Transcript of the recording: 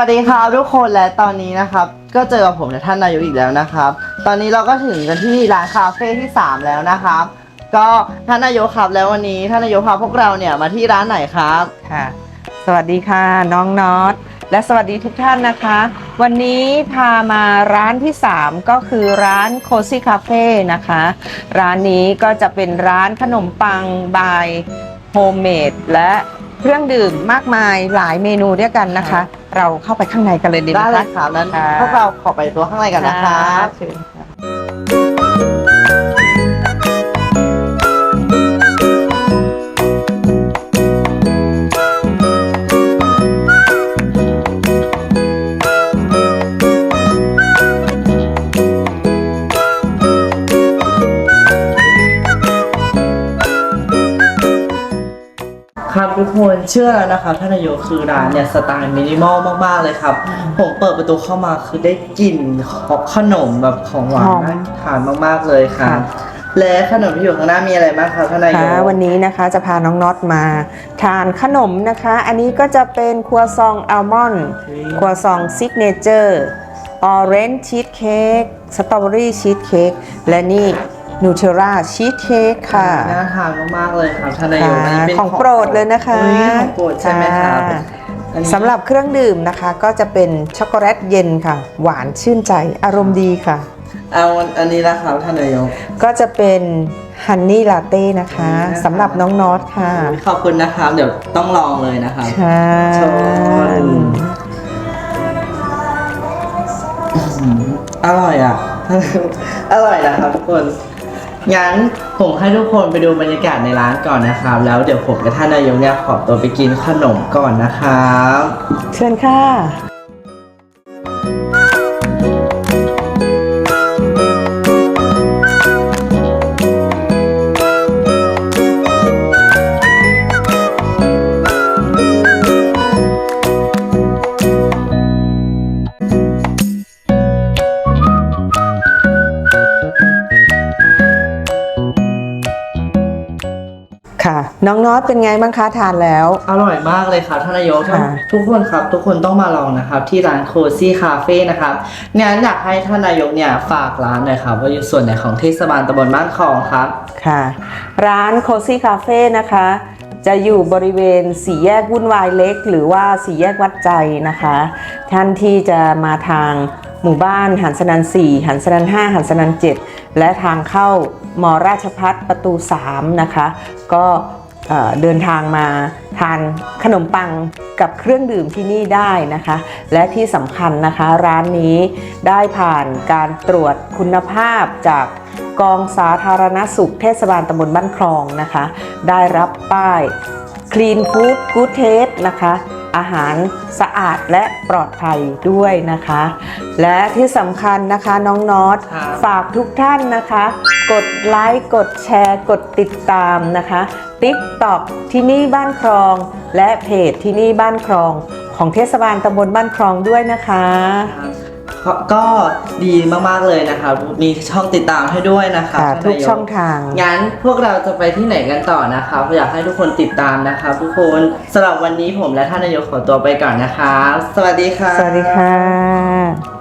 วัสดีครับทุกคนและตอนนี้นะครับ ก็เจอกับผมและท่านนายกอีกแล้วนะครับ ตอนนี้เราก็ถึงกันที่ร้านคาเฟ่ที่ 3 แล้วนะครับ ก็ท่านนายกครับแล้ววันนี้ท่านนายกพาพวกเราเนี่ยมาที่ร้านไหนครับ ค่ะ สวัสดีค่ะน้องน็อตและสวัสดีทุกท่านนะคะ วันนี้พามาร้านที่ 3 ก็คือร้านโคซี่คาเฟ่นะคะ ร้านนี้ก็จะเป็นร้านขนมปังบายโฮมเมดและ เครื่องดื่มมากมายหลายเมนูด้วยกันนะคะ เราเข้าไปข้างในกันเลยดีไหมได้คะเลยครับนั้นค่ะ พวกเราขอไปตัวข้างในกันนะครับเชิญค่ะ ครับทุกคนเชื่อแล้วนะครับท่านนายกคือร้านเนี่ยสไตล์มินิมอลมากๆเลยครับ ผมเปิดประตูเข้ามาคือได้กลิ่นของขนมแบบของหวานหอม น่าทานมากๆเลยครับค่ะและขนมที่อยู่ข้างหน้ามีอะไรบ้างครับท่านนายกค่ะวันนี้นะคะจะพาน้องน็อตมา ทานขนมนะคะ อันนี้ก็จะเป็นครัวซองอัลมอนด์ครัวซองซิกเนเจอร์ออเรนจ์ชีสเค้กสตรอเบอรี่ชีสเค้กและนี่ นูเทลล่าชีสเค้กค่ะ น่าทานมากๆเลยครับท่านนายกค่ะอันนี้เป็นของโปรดเลยนะคะอุ๊ยของโปรดใช่ไหมครับค่ะอันนี้ สำหรับเครื่องดื่มนะคะก็จะเป็นช็อกโกแลตเย็นค่ะ หวานชื่นใจอารมณ์ดีค่ะ เอาอันนี้นะครับท่านนายก ก็จะเป็นฮันนี่ลาเต้นะคะอืม สำหรับน้องน็อตค่ะขอบคุณนะครับ เดี๋ยวต้องลองเลยนะครับใช่ชนอร่อยอะ อร่อยนะครับทุกคน งั้นผมให้ทุกคนไปดูบรรยากาศในร้านก่อนนะครับ แล้วเดี๋ยวผมกับท่านนายกเนี่ยขอตัวไปกินขนมก่อนนะครับ เชิญค่ะ ค่ะ น้องน็อตเป็นไงบ้างคะทานแล้ว อร่อยมากเลยครับท่านนายกค่ะทุกคนครับ ทุกคนต้องมาลองนะครับ ที่ร้านโคซี่คาเฟ่นะครับงั้นอยากให้ท่านนายกเนี่ยฝากร้านหน่อยครับ ว่าอยู่ส่วนไหนของเทศบาลตำบลบ้านคลองครับค่ะ ร้านโคซี่คาเฟ่นะคะ จะอยู่บริเวณสี่แยกวุ่นวายเล็ก หรือว่าสี่แยกวัดใจนะคะ ท่านที่จะมาทาง หมู่บ้านหันสนัน4หันสนัน5หันสนัน7 และทางเข้ามอราชพัฒประตู 3 นะคะ ก็เอ่อเดินทางมาทานขนมปังกับเครื่องดื่มที่นี่ได้นะคะ และที่สำคัญนะคะร้านนี้ได้ผ่านการตรวจคุณภาพจากกองสาธารณสุขเทศบาลตำบลบ้านคลองนะคะ ได้รับป้าย Clean Food Good Taste นะคะ อาหารสะอาดและปลอดภัยด้วยนะคะ และที่สำคัญนะคะน้องน็อตครับฝากทุกท่านนะคะ กดไลค์กดแชร์กดติดตามนะคะ TikTok ที่นี่บ้านคลอง และเพจที่นี่บ้านคลอง ของเทศบาลตำบลบ้านคลองด้วยนะคะ ก็ก็ดีมากๆเลยนะครับมีช่องติดตามให้ด้วยนะครับค่ะท่านทุกนายช่องทาง งั้นพวกเราจะไปที่ไหนกันต่อนะครับอยากให้ทุกคนติดตามนะครับทุกคนสำหรับวันนี้ผมและท่านนายกขอตัวไปก่อนนะครับสวัสดีครับสวัสดีค่ะ